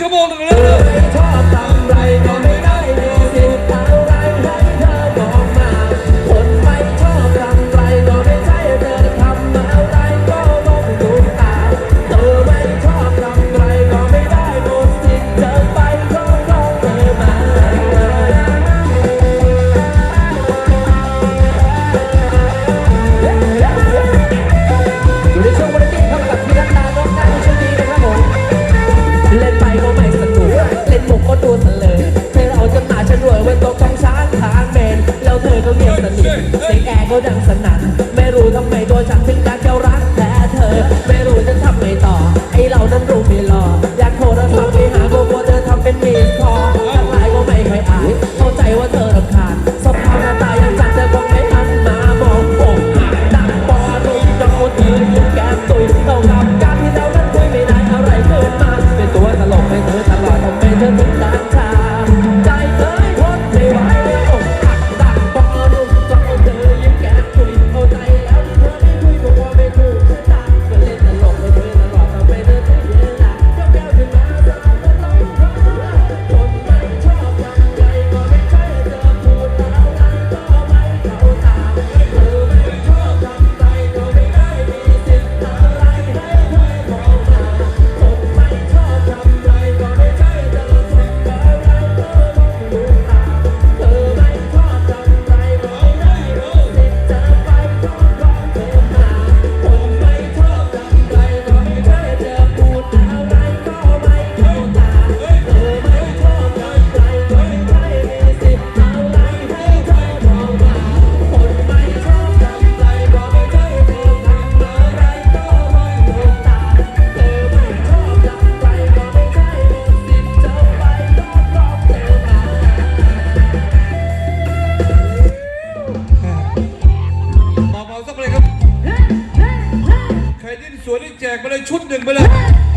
ชั่วโมงหลย ก็ดังสนั่นไม่รู้ทำไมตัวฉันถึงรักเจ้รักแต่เธอ ไม่รู้จะทำไงต่อ ไอเรานั้นรู้ไม่รออยากโทรศัพท์ไปหาก็กลัเธอทำเป็นมีคอทั้งหลายก็ไม่เค่อยอายเข้าใจว่าเธอรำคาญสภาพหน้าตายังจัดเธอก็ไม่ทันมาบองอกหัดักปอตุยน้องเธยิ้แก้มตุยต้องรับการที่เรานั้นคุยไม่ได้อะไรเกิดมาเป็นตัวตลกให้เธอตลอดทำไมเธอถึงรักฉัน Yeah.